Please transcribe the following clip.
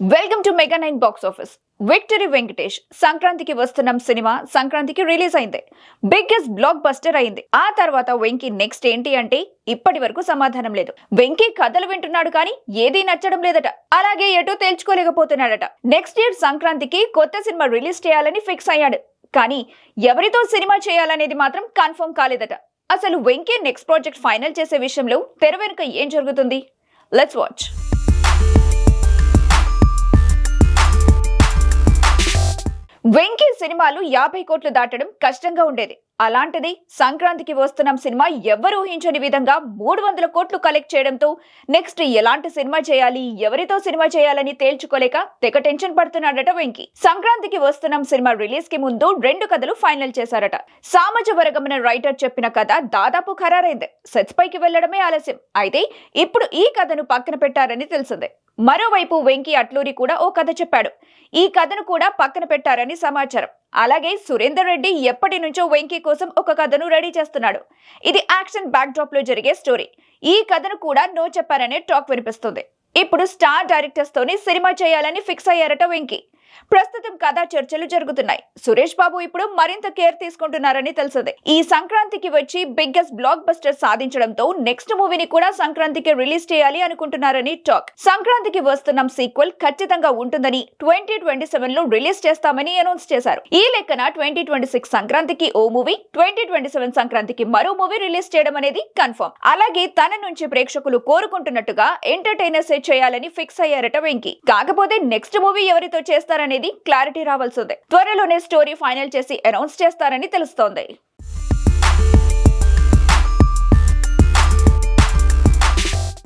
Welcome to mega nine box office victory Venkatesh సంక్రాంతికి వస్తున్నాం cinema సంక్రాంతికి రిలీజ్ అయింది. బిగ్గెస్ట్ బ్లాక్ బస్టర్ అయింది. ఆ తర్వాత వెంకీ నెక్స్ట్ ఏంటి అంటే ఇప్పటి వరకు సమాధానం లేదు. వెంకీ కథలు వింటున్నాడు కానీ ఏదీ నచ్చడం లేదట. అలాగే ఎటో తేల్చుకోలేకపోతున్నాడట. నెక్స్ట్ ఇయర్ సంక్రాంతికి కొత్త సినిమా రిలీజ్ చేయాలని ఫిక్స్ అయ్యాడు. కానీ ఎవరితో సినిమా చేయాలనేది మాత్రం కన్ఫర్మ్ కాలేదట. అసలు వెంకీ నెక్స్ట్ ప్రాజెక్ట్ ఫైనల్ చేసే విషయంలో తెర వెనుక ఏం జరుగుతుంది? లెట్స్ వాచ్ వెంకీ సినిమాలు యాభై కోట్లు దాటడం కష్టంగా ఉండేది. అలాంటిది సంక్రాంతికి వస్తున్నాం సినిమా ఎవ్వరు ఊహించని విధంగా మూడు వందల కోట్లు కలెక్ట్ చేయడంతో నెక్స్ట్ ఎలాంటి సినిమా చేయాలి ఎవరితో సినిమా చేయాలని తేల్చుకోలేక తెగ టెన్షన్ పడుతున్నాడట వెంకీ. సంక్రాంతికి వస్తున్నాం సినిమా రిలీజ్కి ముందు రెండు కథలు ఫైనల్ చేశారట. సామాజ వర్గమైన రైటర్ చెప్పిన కథ దాదాపు ఖరారైంది. సెట్స్ పైకి వెళ్ళడమే ఆలస్యం. అయితే ఇప్పుడు ఈ కథను పక్కన పెట్టారని తెలిసిందే. మరోవైపు వెంకీ అట్లూరి కూడా ఓ కథ చెప్పాడు. ఈ కథను కూడా పక్కన పెట్టారని సమాచారం. అలాగే సురేందర్ రెడ్డి ఎప్పటి నుంచో వెంకీ కోసం ఒక కథను రెడీ చేస్తున్నాడు. ఇది యాక్షన్ బ్యాక్ డ్రాప్లో జరిగే స్టోరీ. ఈ కథను కూడా నో చెప్పారనే టాక్ వినిపిస్తుంది. ఇప్పుడు స్టార్ డైరెక్టర్స్ తోని సినిమా చేయాలని ఫిక్స్ అయ్యారట వెంకీ. ప్రస్తుతం కథా చర్చలు జరుగుతున్నాయి. సురేష్ బాబు ఇప్పుడు మరింత కేర్ తీసుకుంటున్నారని తెలిసింది. ఈ సంక్రాంతికి వచ్చి బిగ్గెస్ట్ బ్లాక్ బస్టర్ సాధించడంతో నెక్స్ట్ మూవీని కూడా సంక్రాంతికి రిలీజ్ చేయాలి అనుకుంటున్నారని టాక్. సంక్రాంతికి వస్తున్న సీక్వెల్ ఖచ్చితంగా ఉంటుందని ట్వంటీ ట్వంటీ సెవెన్లో రిలీజ్ చేస్తామని అనౌన్స్ చేశారు. ఈ లెక్కన ట్వంటీ ట్వంటీ సిక్స్ సంక్రాంతికి ఓ మూవీ ట్వంటీ ట్వంటీ సెవెన్ సంక్రాంతికి మరో మూవీ రిలీజ్ చేయడం అనేది కన్ఫర్మ్. అలాగే తన నుంచి ప్రేక్షకులు కోరుకుంటున్నట్టుగా ఎంటర్టైనర్స్ చేయాలని ఫిక్స్ అయ్యారట వెంకీ. కాకపోతే నెక్స్ట్ మూవీ ఎవరితో చేస్తారని అనేది క్లారిటీ రావాల్సిందే. త్వరలోనే స్టోరీ ఫైనల్ చేసి అనౌన్స్ చేస్తారని తెలుస్తోంది.